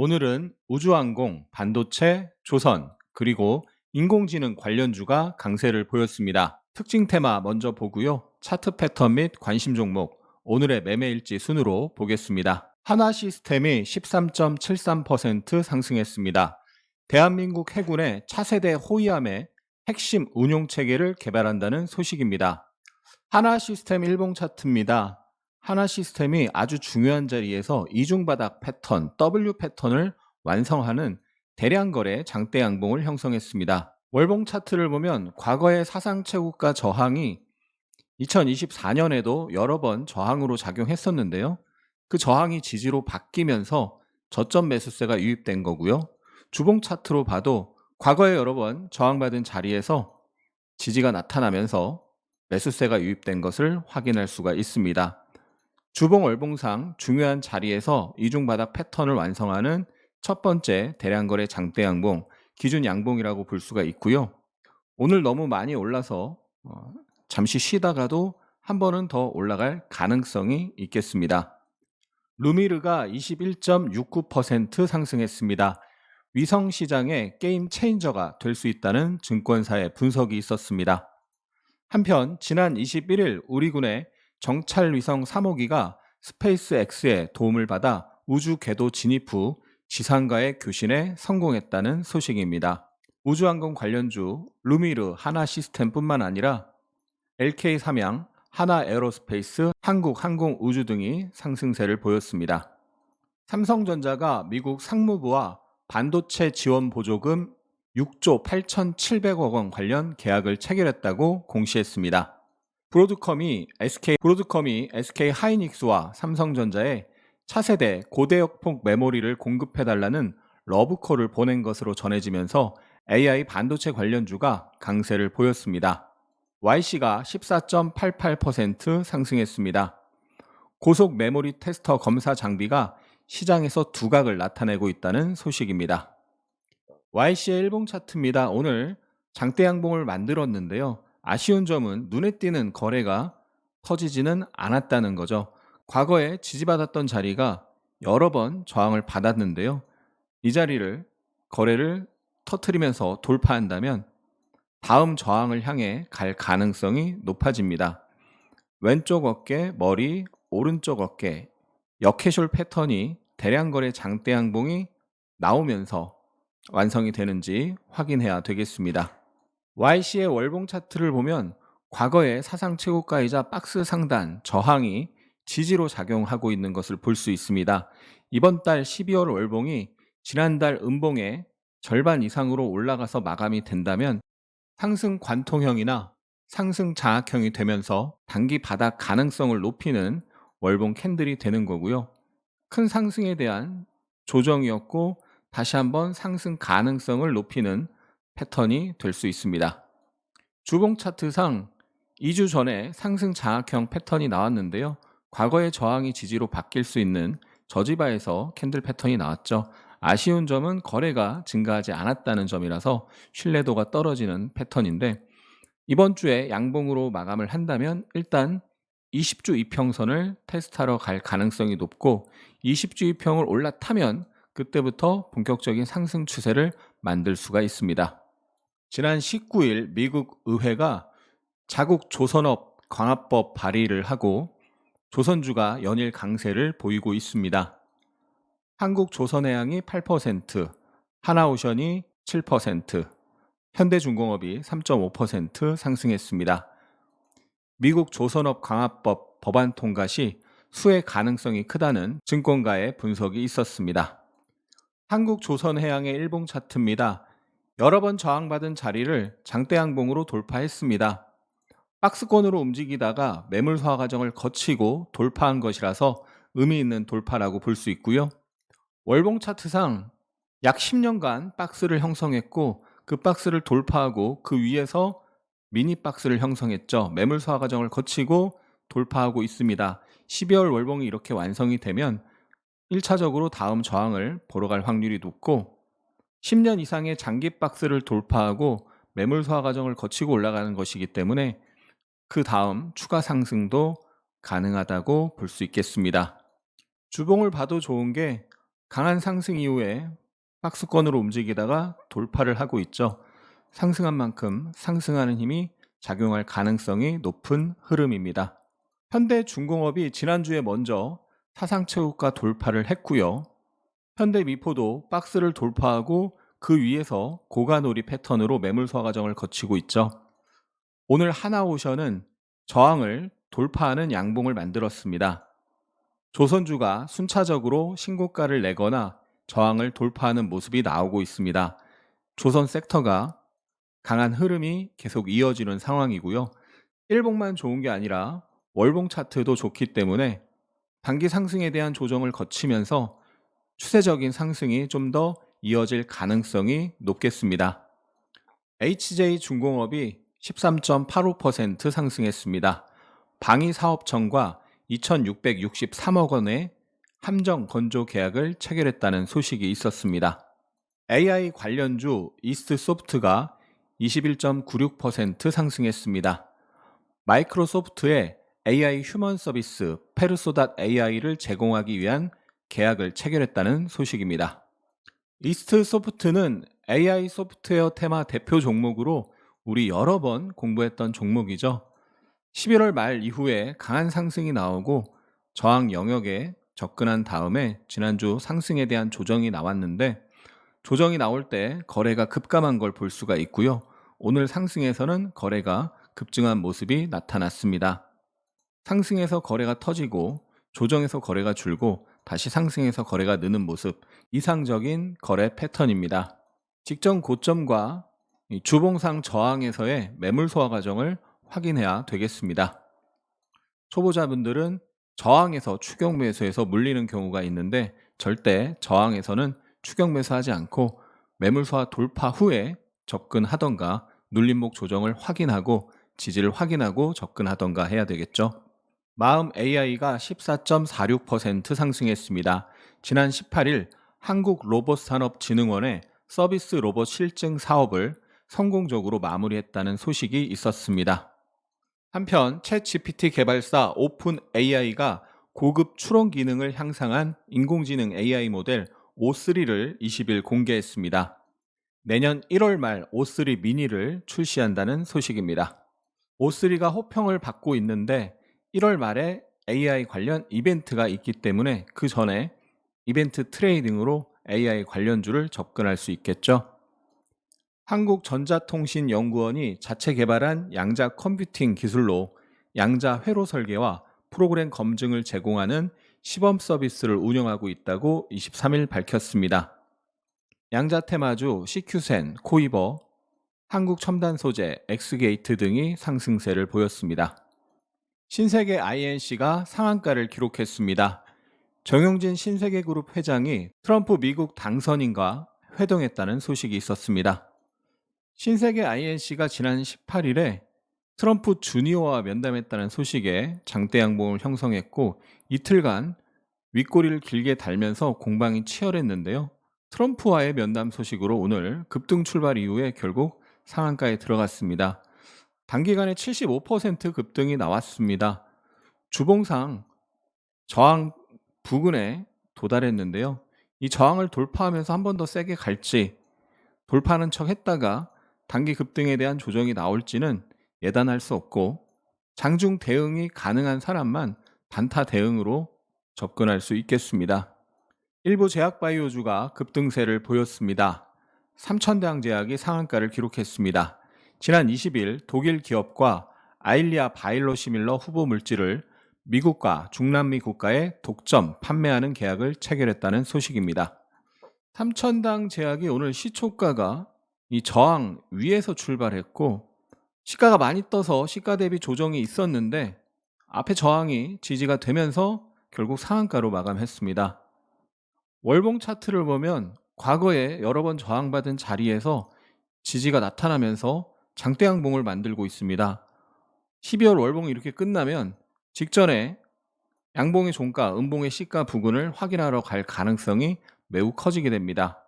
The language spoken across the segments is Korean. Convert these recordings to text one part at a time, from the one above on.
오늘은 우주항공, 반도체, 조선, 그리고 인공지능 관련주가 강세를 보였습니다. 특징 테마 먼저 보고요. 차트 패턴 및 관심 종목, 오늘의 매매일지 순으로 보겠습니다. 하나 시스템이 13.73% 상승했습니다. 대한민국 해군의 차세대 호위함의 핵심 운용 체계를 개발한다는 소식입니다. 하나 시스템 일봉 차트입니다. 하나 시스템이 아주 중요한 자리에서 이중바닥 패턴, W 패턴을 완성하는 대량 거래 장대 양봉을 형성했습니다. 월봉 차트를 보면 과거의 사상 최고가 저항이 2024년에도 여러 번 저항으로 작용했었는데요. 그 저항이 지지로 바뀌면서 저점 매수세가 유입된 거고요. 주봉 차트로 봐도 과거에 여러 번 저항받은 자리에서 지지가 나타나면서 매수세가 유입된 것을 확인할 수가 있습니다. 주봉 월봉상 중요한 자리에서 이중바닥 패턴을 완성하는 첫 번째 대량거래 장대 양봉, 기준 양봉이라고 볼 수가 있고요. 오늘 너무 많이 올라서 어, 잠시 쉬다가도 한 번은 더 올라갈 가능성이 있겠습니다. 루미르가 21.69% 상승했습니다. 위성 시장의 게임 체인저가 될 수 있다는 증권사의 분석이 있었습니다. 한편 지난 21일 우리 군의 정찰 위성 3호기가 스페이스 X의 도움을 받아 우주 궤도 진입 후 지상과의 교신에 성공했다는 소식입니다. 우주항공 관련주 루미르 하나 시스템뿐만 아니라 LK 삼양, 하나 에어로스페이스, 한국 항공우주 등이 상승세를 보였습니다. 삼성전자가 미국 상무부와 반도체 지원 보조금 6조 8,700억 원 관련 계약을 체결했다고 공시했습니다. 브로드컴이 SK 브로드컴이 SK 하이닉스와 삼성전자에 차세대 고대역폭 메모리를 공급해 달라는 러브콜을 보낸 것으로 전해지면서 AI 반도체 관련주가 강세를 보였습니다. YC가 14.88% 상승했습니다. 고속 메모리 테스터 검사 장비가 시장에서 두각을 나타내고 있다는 소식입니다. YC의 일봉 차트입니다. 오늘 장대 양봉을 만들었는데요. 아쉬운 점은 눈에 띄는 거래가 터지지는 않았다는 거죠. 과거에 지지받았던 자리가 여러 번 저항을 받았는데요. 이 자리를 거래를 터트리면서 돌파한다면 다음 저항을 향해 갈 가능성이 높아집니다. 왼쪽 어깨, 머리, 오른쪽 어깨, 역해숄 패턴이 대량 거래 장대 양봉이 나오면서 완성이 되는지 확인해야 되겠습니다. YC의 월봉 차트를 보면 과거의 사상 최고가이자 박스 상단 저항이 지지로 작용하고 있는 것을 볼 수 있습니다. 이번 달 12월 월봉이 지난달 음봉의 절반 이상으로 올라가서 마감이 된다면 상승 관통형이나 상승 장악형이 되면서 단기 바닥 가능성을 높이는 월봉 캔들이 되는 거고요. 큰 상승에 대한 조정이었고 다시 한번 상승 가능성을 높이는 패턴이 될 수 있습니다. 주봉 차트상 2주 전에 상승 장악형 패턴이 나왔는데요. 과거의 저항이 지지로 바뀔 수 있는 저지바에서 캔들 패턴이 나왔죠. 아쉬운 점은 거래가 증가하지 않았다는 점이라서 신뢰도가 떨어지는 패턴인데 이번 주에 양봉으로 마감을 한다면 일단 20주 이평선을 테스트하러 갈 가능성이 높고 20주 이평을 올라타면 그때부터 본격적인 상승 추세를 만들 수가 있습니다. 지난 19일 미국 의회가 자국 조선업 강화법 발의를 하고 조선주가 연일 강세를 보이고 있습니다. 한국 조선해양이 8%, 하나오션이 7%, 현대중공업이 3.5% 상승했습니다. 미국 조선업 강화법 법안 통과 시 수혜 가능성이 크다는 증권가의 분석이 있었습니다. 한국 조선해양의 일봉 차트입니다. 여러 번 저항받은 자리를 장대항봉으로 돌파했습니다. 박스권으로 움직이다가 매물 소화 과정을 거치고 돌파한 것이라서 의미 있는 돌파라고 볼 수 있고요. 월봉 차트상 약 10년간 박스를 형성했고 그 박스를 돌파하고 그 위에서 미니 박스를 형성했죠. 매물 소화 과정을 거치고 돌파하고 있습니다. 12월 월봉이 이렇게 완성이 되면 1차적으로 다음 저항을 보러 갈 확률이 높고 10년 이상의 장기 박스를 돌파하고 매물 소화 과정을 거치고 올라가는 것이기 때문에 그 다음 추가 상승도 가능하다고 볼 수 있겠습니다. 주봉을 봐도 좋은 게 강한 상승 이후에 박스권으로 움직이다가 돌파를 하고 있죠. 상승한 만큼 상승하는 힘이 작용할 가능성이 높은 흐름입니다. 현대중공업이 지난주에 먼저 사상체육가 돌파를 했고요. 현대 미포도 박스를 돌파하고 그 위에서 고가놀이 패턴으로 매물소 과정을 거치고 있죠. 오늘 하나오션은 저항을 돌파하는 양봉을 만들었습니다. 조선주가 순차적으로 신고가를 내거나 저항을 돌파하는 모습이 나오고 있습니다. 조선 섹터가 강한 흐름이 계속 이어지는 상황이고요. 일봉만 좋은 게 아니라 월봉 차트도 좋기 때문에 단기 상승에 대한 조정을 거치면서 추세적인 상승이 좀 더 이어질 가능성이 높겠습니다. HJ 중공업이 13.85% 상승했습니다. 방위 사업청과 2,663억 원의 함정 건조 계약을 체결했다는 소식이 있었습니다. AI 관련주 이스트 소프트가 21.96% 상승했습니다. 마이크로소프트의 AI 휴먼 서비스 페르소닷 AI를 제공하기 위한 계약을 체결했다는 소식입니다. 이스트 소프트는 AI 소프트웨어 테마 대표 종목으로 우리 여러 번 공부했던 종목이죠. 11월 말 이후에 강한 상승이 나오고 저항 영역에 접근한 다음에 지난주 상승에 대한 조정이 나왔는데 조정이 나올 때 거래가 급감한 걸 볼 수가 있고요. 오늘 상승에서는 거래가 급증한 모습이 나타났습니다. 상승에서 거래가 터지고 조정에서 거래가 줄고 다시 상승해서 거래가 느는 모습 이상적인 거래 패턴입니다. 직전 고점과 주봉상 저항에서의 매물 소화 과정을 확인해야 되겠습니다. 초보자분들은 저항에서 추격 매수해서 물리는 경우가 있는데 절대 저항에서는 추격 매수하지 않고 매물 소화 돌파 후에 접근하던가 눌림목 조정을 확인하고 지지를 확인하고 접근하던가 해야 되겠죠. 마음 AI가 14.46% 상승했습니다. 지난 18일 한국 로봇 산업 진흥원의 서비스 로봇 실증 사업을 성공적으로 마무리했다는 소식이 있었습니다. 한편 챗 GPT 개발사 오픈 AI가 고급 추론 기능을 향상한 인공지능 AI 모델 O3를 20일 공개했습니다. 내년 1월 말 O3 미니를 출시한다는 소식입니다. O3가 호평을 받고 있는데 1월 말에 AI 관련 이벤트가 있기 때문에 그 전에 이벤트 트레이딩으로 AI 관련주를 접근할 수 있겠죠. 한국전자통신연구원이 자체 개발한 양자 컴퓨팅 기술로 양자 회로 설계와 프로그램 검증을 제공하는 시범 서비스를 운영하고 있다고 23일 밝혔습니다. 양자 테마주 CQ센, 코이버, 한국첨단소재, 엑스게이트 등이 상승세를 보였습니다. 신세계 INC가 상한가를 기록했습니다. 정용진 신세계그룹 회장이 트럼프 미국 당선인과 회동했다는 소식이 있었습니다. 신세계 INC가 지난 18일에 트럼프 주니어와 면담했다는 소식에 장대 양봉을 형성했고 이틀간 윗꼬리를 길게 달면서 공방이 치열했는데요. 트럼프와의 면담 소식으로 오늘 급등 출발 이후에 결국 상한가에 들어갔습니다. 단기간에 75% 급등이 나왔습니다. 주봉상 저항 부근에 도달했는데요. 이 저항을 돌파하면서 한 번 더 세게 갈지 돌파하는 척 했다가 단기 급등에 대한 조정이 나올지는 예단할 수 없고 장중 대응이 가능한 사람만 단타 대응으로 접근할 수 있겠습니다. 일부 제약바이오주가 급등세를 보였습니다. 삼천대항 제약이 상한가를 기록했습니다. 지난 20일 독일 기업과 아일리아 바일로시밀러 후보 물질을 미국과 중남미 국가에 독점 판매하는 계약을 체결했다는 소식입니다. 삼천당 제약이 오늘 시초가가 이 저항 위에서 출발했고 시가가 많이 떠서 시가 대비 조정이 있었는데 앞에 저항이 지지가 되면서 결국 상한가로 마감했습니다. 월봉 차트를 보면 과거에 여러 번 저항받은 자리에서 지지가 나타나면서 장대양봉을 만들고 있습니다. 12월 월봉이 이렇게 끝나면 직전에 양봉의 종가, 음봉의 시가 부근을 확인하러 갈 가능성이 매우 커지게 됩니다.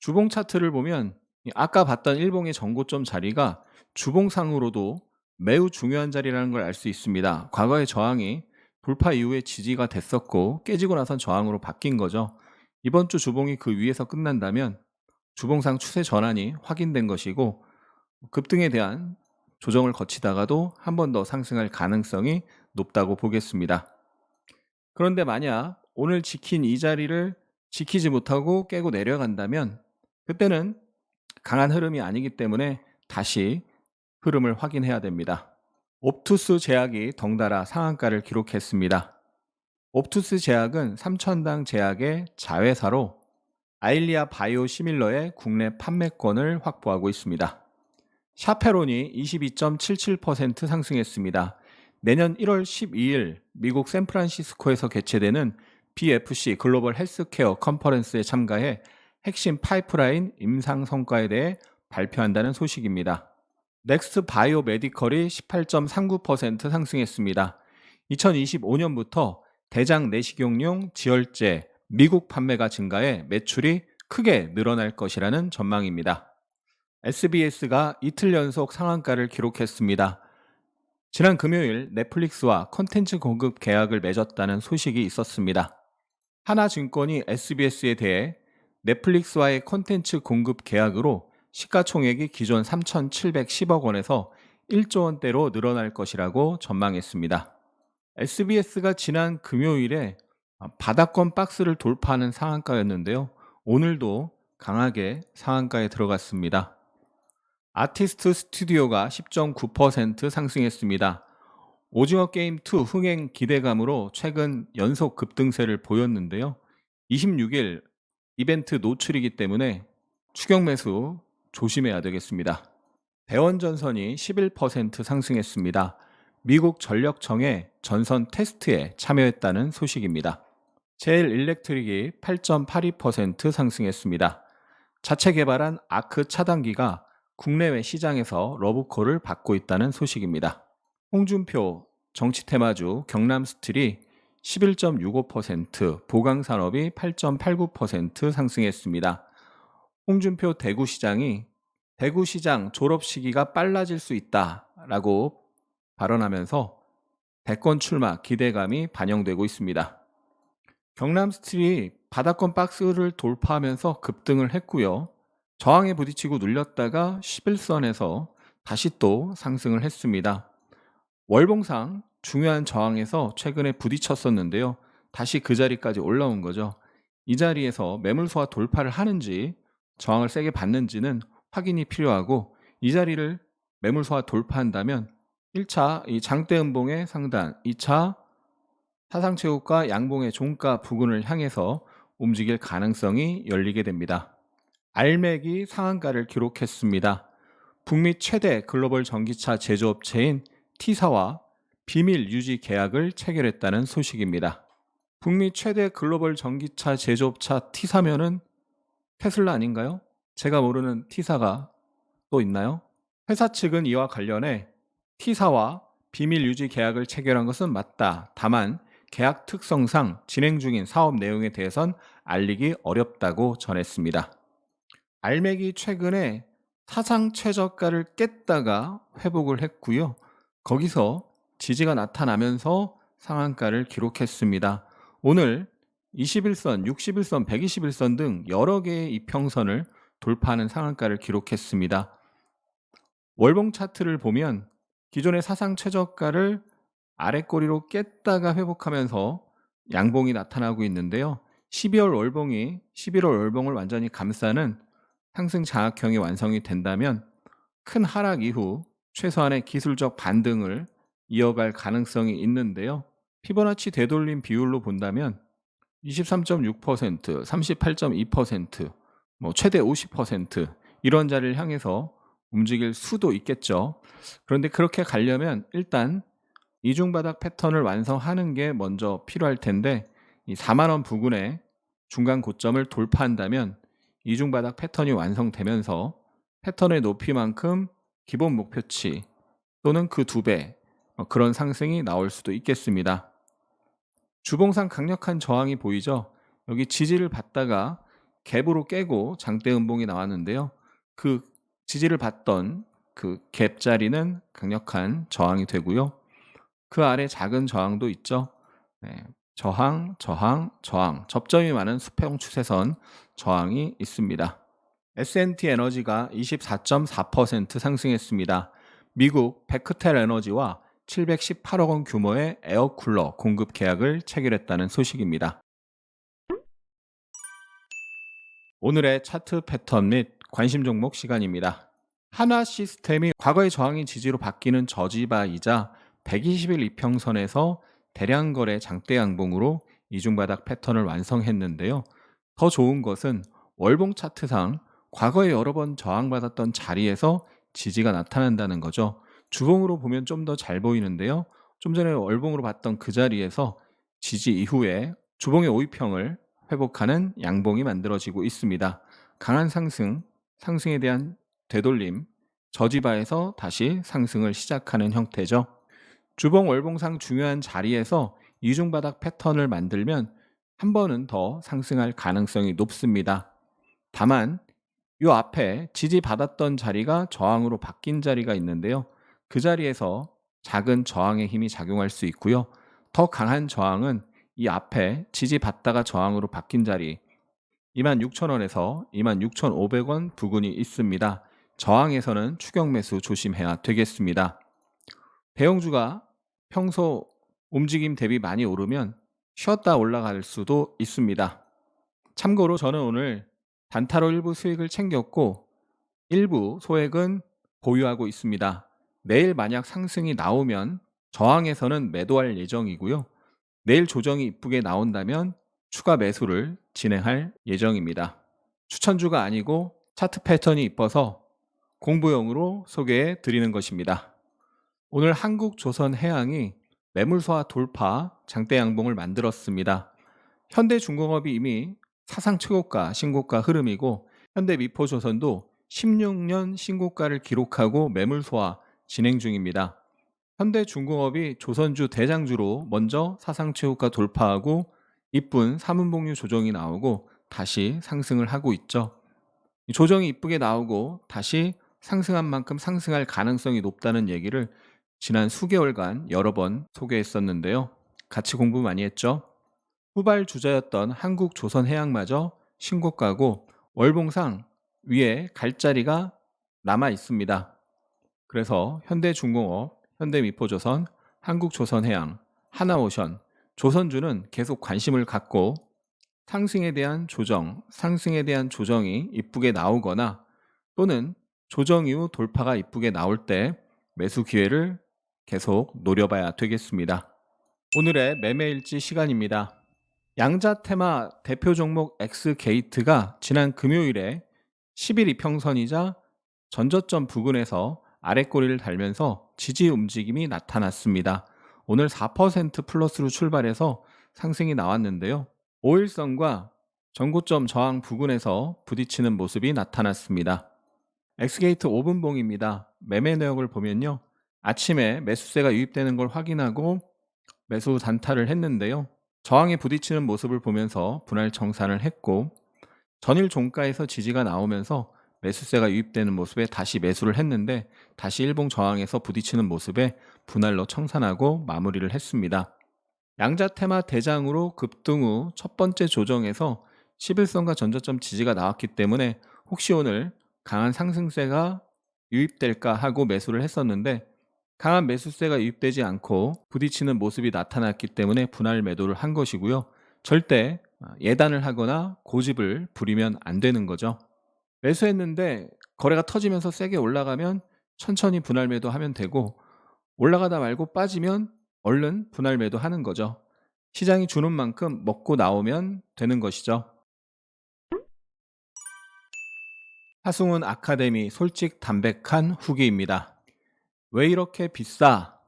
주봉 차트를 보면 아까 봤던 일봉의 전고점 자리가 주봉상으로도 매우 중요한 자리라는 걸 알 수 있습니다. 과거의 저항이 돌파 이후에 지지가 됐었고 깨지고 나선 저항으로 바뀐 거죠. 이번 주 주봉이 그 위에서 끝난다면 주봉상 추세 전환이 확인된 것이고 급등에 대한 조정을 거치다가도 한 번 더 상승할 가능성이 높다고 보겠습니다. 그런데 만약 오늘 지킨 이 자리를 지키지 못하고 깨고 내려간다면 그때는 강한 흐름이 아니기 때문에 다시 흐름을 확인해야 됩니다. 옵투스 제약이 덩달아 상한가를 기록했습니다. 옵투스 제약은 3천당 제약의 자회사로 아일리아 바이오 시밀러의 국내 판매권을 확보하고 있습니다. 샤페론이 22.77% 상승했습니다. 내년 1월 12일 미국 샌프란시스코에서 개최되는 BFC 글로벌 헬스케어 컨퍼런스에 참가해 핵심 파이프라인 임상 성과에 대해 발표한다는 소식입니다. 넥스트 바이오 메디컬이 18.39% 상승했습니다. 2025년부터 대장 내시경용 지혈제 미국 판매가 증가해 매출이 크게 늘어날 것이라는 전망입니다. SBS가 이틀 연속 상한가를 기록했습니다. 지난 금요일 넷플릭스와 콘텐츠 공급 계약을 맺었다는 소식이 있었습니다. 하나증권이 SBS에 대해 넷플릭스와의 콘텐츠 공급 계약으로 시가총액이 기존 3,710억 원에서 1조 원대로 늘어날 것이라고 전망했습니다. SBS가 지난 금요일에 바닥권 박스를 돌파하는 상한가였는데요. 오늘도 강하게 상한가에 들어갔습니다. 아티스트 스튜디오가 10.9% 상승했습니다. 오징어 게임 2 흥행 기대감으로 최근 연속 급등세를 보였는데요. 26일 이벤트 노출이기 때문에 추격 매수 조심해야 되겠습니다. 대원전선이 11% 상승했습니다. 미국 전력청의 전선 테스트에 참여했다는 소식입니다. 제일 일렉트릭이 8.82% 상승했습니다. 자체 개발한 아크 차단기가 국내외 시장에서 러브콜을 받고 있다는 소식입니다. 홍준표 정치 테마주 경남스틸이 11.65%, 보강산업이 8.89% 상승했습니다. 홍준표 대구시장이 대구시장 졸업 시기가 빨라질 수 있다라고 발언하면서 대권 출마 기대감이 반영되고 있습니다. 경남스틸이 바닥권 박스를 돌파하면서 급등을 했고요. 저항에 부딪히고 눌렸다가 11선에서 다시 또 상승을 했습니다. 월봉상 중요한 저항에서 최근에 부딪혔었는데요. 다시 그 자리까지 올라온 거죠. 이 자리에서 매물소와 돌파를 하는지 저항을 세게 받는지는 확인이 필요하고 이 자리를 매물소와 돌파한다면 1차 이 장대 음봉의 상단, 2차 사상체육과 양봉의 종가 부근을 향해서 움직일 가능성이 열리게 됩니다. 알맥이 상한가를 기록했습니다. 북미 최대 글로벌 전기차 제조업체인 T사와 비밀 유지 계약을 체결했다는 소식입니다. 북미 최대 글로벌 전기차 제조업차 T사면은 테슬라 아닌가요? 제가 모르는 T사가 또 있나요? 회사 측은 이와 관련해 T사와 비밀 유지 계약을 체결한 것은 맞다. 다만 계약 특성상 진행 중인 사업 내용에 대해선 알리기 어렵다고 전했습니다. 알맥이 최근에 사상 최저가를 깼다가 회복을 했고요. 거기서 지지가 나타나면서 상한가를 기록했습니다. 오늘 21선, 61선, 121선 등 여러 개의 이평선을 돌파하는 상한가를 기록했습니다. 월봉 차트를 보면 기존의 사상 최저가를 아래꼬리로 깼다가 회복하면서 양봉이 나타나고 있는데요. 12월 월봉이 11월 월봉을 완전히 감싸는 상승 장악형이 완성이 된다면 큰 하락 이후 최소한의 기술적 반등을 이어갈 가능성이 있는데요. 피보나치 되돌림 비율로 본다면 23.6%, 38.2%, 뭐 최대 50% 이런 자리를 향해서 움직일 수도 있겠죠. 그런데 그렇게 가려면 일단 이중바닥 패턴을 완성하는 게 먼저 필요할 텐데 이 4만 원 부근에 중간 고점을 돌파한다면 이중바닥 패턴이 완성되면서 패턴의 높이만큼 기본 목표치 또는 그 두배 어, 그런 상승이 나올 수도 있겠습니다. 주봉상 강력한 저항이 보이죠? 여기 지지를 받다가 갭으로 깨고 장대 음봉이 나왔는데요. 그 지지를 받던 그 갭 자리는 강력한 저항이 되고요. 그 아래 작은 저항도 있죠. 네, 저항, 저항, 저항. 접점이 많은 수평 추세선 저항이 있습니다. S&T 에너지가 24.4% 상승했습니다. 미국 베크텔 에너지와 718억 원 규모의 에어쿨러 공급 계약을 체결했다는 소식입니다. 오늘의 차트 패턴 및 관심 종목 시간입니다. 하나 시스템이 과거의 저항이 지지로 바뀌는 저지바이자 120일 이평선에서 대량 거래 장대 양봉으로 이중바닥 패턴을 완성했는데요. 더 좋은 것은 월봉 차트상 과거에 여러 번 저항받았던 자리에서 지지가 나타난다는 거죠. 주봉으로 보면 좀 더 잘 보이는데요. 좀 전에 월봉으로 봤던 그 자리에서 지지 이후에 주봉의 오이평을 회복하는 양봉이 만들어지고 있습니다. 강한 상승, 상승에 대한 되돌림, 저지바에서 다시 상승을 시작하는 형태죠. 주봉 월봉상 중요한 자리에서 이중바닥 패턴을 만들면 한 번은 더 상승할 가능성이 높습니다. 다만 이 앞에 지지받았던 자리가 저항으로 바뀐 자리가 있는데요. 그 자리에서 작은 저항의 힘이 작용할 수 있고요. 더 강한 저항은 이 앞에 지지받다가 저항으로 바뀐 자리 26,000원에서 26,500원 부근이 있습니다. 저항에서는 추격 매수 조심해야 되겠습니다. 대형주가 평소 움직임 대비 많이 오르면 쉬었다 올라갈 수도 있습니다. 참고로 저는 오늘 단타로 일부 수익을 챙겼고 일부 소액은 보유하고 있습니다. 내일 만약 상승이 나오면 저항에서는 매도할 예정이고요. 내일 조정이 이쁘게 나온다면 추가 매수를 진행할 예정입니다. 추천주가 아니고 차트 패턴이 이뻐서 공부용으로 소개해 드리는 것입니다. 오늘 한국조선해양이 매물소화 돌파 장대 양봉을 만들었습니다. 현대중공업이 이미 사상 최고가 신고가 흐름이고 현대미포조선도 16년 신고가를 기록하고 매물 소화 진행 중입니다. 현대중공업이 조선주 대장주로 먼저 사상 최고가 돌파하고 이쁜 3분봉류 조정이 나오고 다시 상승을 하고 있죠. 조정이 이쁘게 나오고 다시 상승한 만큼 상승할 가능성이 높다는 얘기를 지난 수개월간 여러 번 소개했었는데요. 같이 공부 많이 했죠. 후발 주자였던 한국조선해양마저 신고가고 월봉상 위에 갈 자리가 남아 있습니다. 그래서 현대중공업, 현대미포조선, 한국조선해양, 하나오션, 조선주는 계속 관심을 갖고 상승에 대한 조정, 상승에 대한 조정이 이쁘게 나오거나 또는 조정 이후 돌파가 이쁘게 나올 때 매수 기회를 계속 노려봐야 되겠습니다. 오늘의 매매일지 시간입니다. 양자 테마 대표 종목 X게이트가 지난 금요일에 10일 이평선이자 전저점 부근에서 아래꼬리를 달면서 지지 움직임이 나타났습니다. 오늘 4% 플러스로 출발해서 상승이 나왔는데요. 5일선과 전고점 저항 부근에서 부딪히는 모습이 나타났습니다. 엑스게이트 5분봉입니다. 매매 내역을 보면요. 아침에 매수세가 유입되는 걸 확인하고 매수 단타를 했는데요. 저항에 부딪히는 모습을 보면서 분할 청산을 했고 전일 종가에서 지지가 나오면서 매수세가 유입되는 모습에 다시 매수를 했는데 다시 일봉 저항에서 부딪히는 모습에 분할로 청산하고 마무리를 했습니다. 양자 테마 대장으로 급등 후 첫 번째 조정에서 11선과 전저점 지지가 나왔기 때문에 혹시 오늘 강한 상승세가 유입될까 하고 매수를 했었는데 강한 매수세가 유입되지 않고 부딪히는 모습이 나타났기 때문에 분할 매도를 한 것이고요. 절대 예단을 하거나 고집을 부리면 안 되는 거죠. 매수했는데 거래가 터지면서 세게 올라가면 천천히 분할 매도하면 되고 올라가다 말고 빠지면 얼른 분할 매도하는 거죠. 시장이 주는 만큼 먹고 나오면 되는 것이죠. 하승훈 아카데미 솔직 담백한 후기입니다. 왜 이렇게 비싸?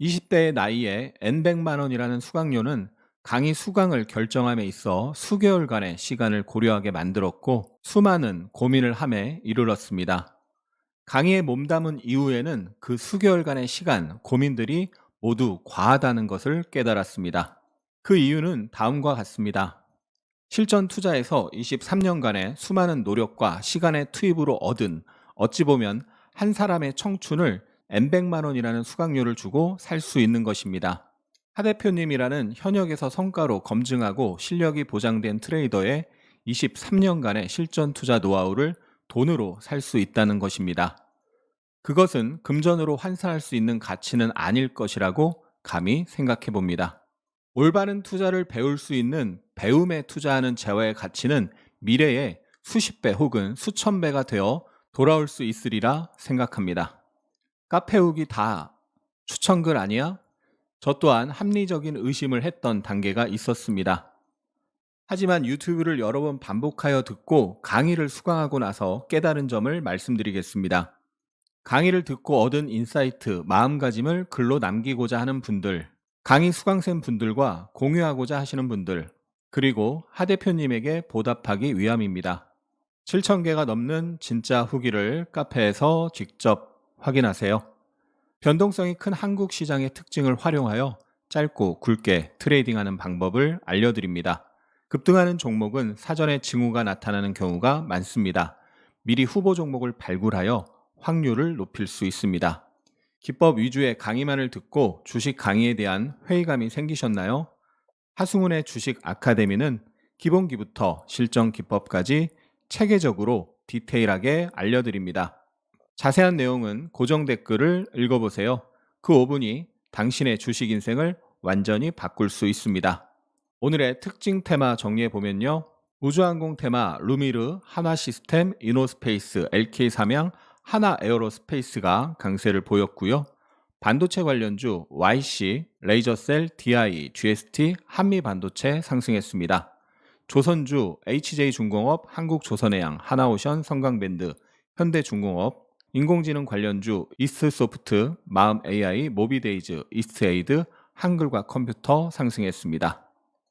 20대의 나이에 N백만 원이라는 수강료는 강의 수강을 결정함에 있어 수개월간의 시간을 고려하게 만들었고 수많은 고민을 함에 이르렀습니다. 강의에 몸담은 이후에는 그 수개월간의 시간, 고민들이 모두 과하다는 것을 깨달았습니다. 그 이유는 다음과 같습니다. 실전 투자에서 23년간의 수많은 노력과 시간의 투입으로 얻은 어찌 보면 한 사람의 청춘을 N백만 원이라는 수강료를 주고 살 수 있는 것입니다. 하 대표님이라는 현역에서 성과로 검증하고 실력이 보장된 트레이더의 23년간의 실전 투자 노하우를 돈으로 살 수 있다는 것입니다. 그것은 금전으로 환산할 수 있는 가치는 아닐 것이라고 감히 생각해 봅니다. 올바른 투자를 배울 수 있는 배움에 투자하는 재화의 가치는 미래에 수십 배 혹은 수천 배가 되어 돌아올 수 있으리라 생각합니다. 카페욱이 다 추천글 아니야? 저 또한 합리적인 의심을 했던 단계가 있었습니다. 하지만 유튜브를 여러 번 반복하여 듣고 강의를 수강하고 나서 깨달은 점을 말씀드리겠습니다. 강의를 듣고 얻은 인사이트, 마음가짐을 글로 남기고자 하는 분들, 강의 수강생 분들과 공유하고자 하시는 분들, 그리고 하 대표님에게 보답하기 위함입니다. 7,000개가 넘는 진짜 후기를 카페에서 직접 확인하세요. 변동성이 큰 한국 시장의 특징을 활용하여 짧고 굵게 트레이딩하는 방법을 알려드립니다. 급등하는 종목은 사전에 징후가 나타나는 경우가 많습니다. 미리 후보 종목을 발굴하여 확률을 높일 수 있습니다. 기법 위주의 강의만을 듣고 주식 강의에 대한 회의감이 생기셨나요? 하승훈의 주식 아카데미는 기본기부터 실전 기법까지 체계적으로 디테일하게 알려드립니다. 자세한 내용은 고정 댓글을 읽어보세요. 그 5분이 당신의 주식 인생을 완전히 바꿀 수 있습니다. 오늘의 특징 테마 정리해 보면요. 우주항공 테마 루미르, 하나 시스템, 이노스페이스, LK 삼양, 하나 에어로스페이스가 강세를 보였고요. 반도체 관련주 YC, 레이저셀, DI, GST, 한미반도체 상승했습니다. 조선주 HJ중공업, 한국조선해양, 하나오션, 성강밴드, 현대중공업, 인공지능 관련주 이스트소프트, 마음AI, 모비데이즈, 이스트에이드, 한글과 컴퓨터 상승했습니다.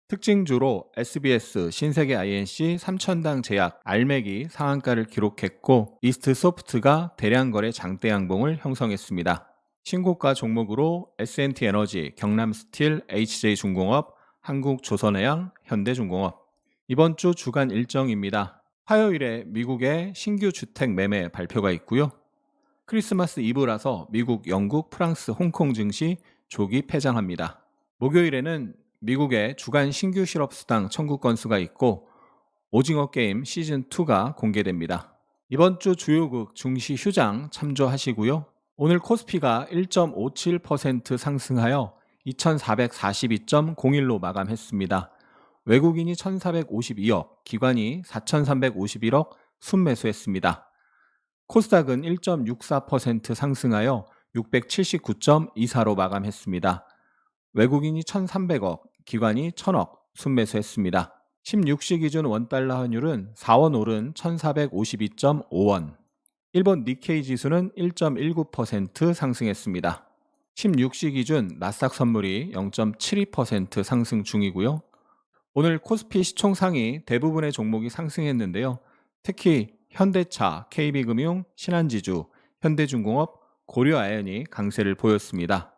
특징주로 SBS, 신세계 INC, 삼천당 제약, 알맥이 상한가를 기록했고 이스트 소프트가 대량 거래 장대 양봉을 형성했습니다. 신고가 종목으로 S&T 에너지, 경남스틸, HJ중공업, 한국조선해양, 현대중공업 이번 주 주간 일정입니다. 화요일에 미국의 신규 주택 매매 발표가 있고요. 크리스마스 이브라서 미국, 영국, 프랑스, 홍콩 증시 조기 폐장합니다. 목요일에는 미국의 주간 신규 실업 수당 청구 건수가 있고 오징어 게임 시즌 2가 공개됩니다. 이번 주 주요국 중시 휴장 참조하시고요. 오늘 코스피가 1.57% 상승하여 2442.01로 마감했습니다. 외국인이 1452억, 기관이 4351억 순매수했습니다. 코스닥은 1.64% 상승하여 679.24로 마감했습니다. 외국인이 1,300억, 기관이 1,000억 순매수했습니다. 16시 기준 원달러 환율은 4원 오른 1,452.5원. 일본 니케이 지수는 1.19% 상승했습니다. 16시 기준 나스닥 선물이 0.72% 상승 중이고요. 오늘 코스피 시총상이 대부분의 종목이 상승했는데요. 특히 현대차, KB금융, 신한지주, 현대중공업, 고려아연이 강세를 보였습니다.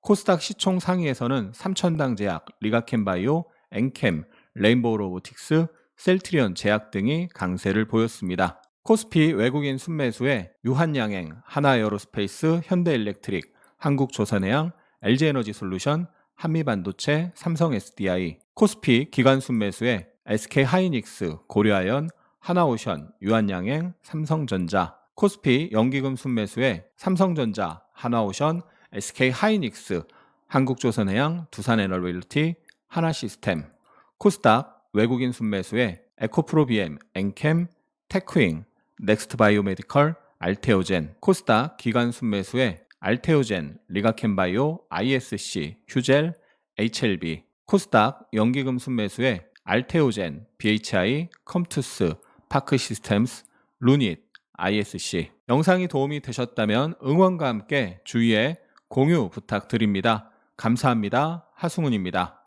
코스닥 시총 상위에서는 삼천당 제약, 리가캠바이오, 엔캠, 레인보우 로보틱스, 셀트리온 제약 등이 강세를 보였습니다. 코스피 외국인 순매수에 유한양행, 하나에어로스페이스, 현대일렉트릭, 한국조선해양, LG에너지솔루션, 한미반도체, 삼성 SDI, 코스피 기관 순매수에 SK하이닉스, 고려아연, 하나오션, 유한양행, 삼성전자, 코스피 연기금 순매수에 삼성전자, 하나오션, SK하이닉스, 한국조선해양, 두산에너빌리티, 하나시스템, 코스닥 외국인 순매수에 에코프로비엠, 엔캠, 테크잉, 넥스트바이오메디컬, 알테오젠, 코스닥 기관 순매수에 알테오젠, 리가캠바이오, ISC, 휴젤, HLB, 코스닥 연기금 순매수에 알테오젠, BHI, 컴투스, 파크 시스템스, 루닛, ISC. 영상이 도움이 되셨다면 응원과 함께 주위에 공유 부탁드립니다. 감사합니다. 하승훈입니다.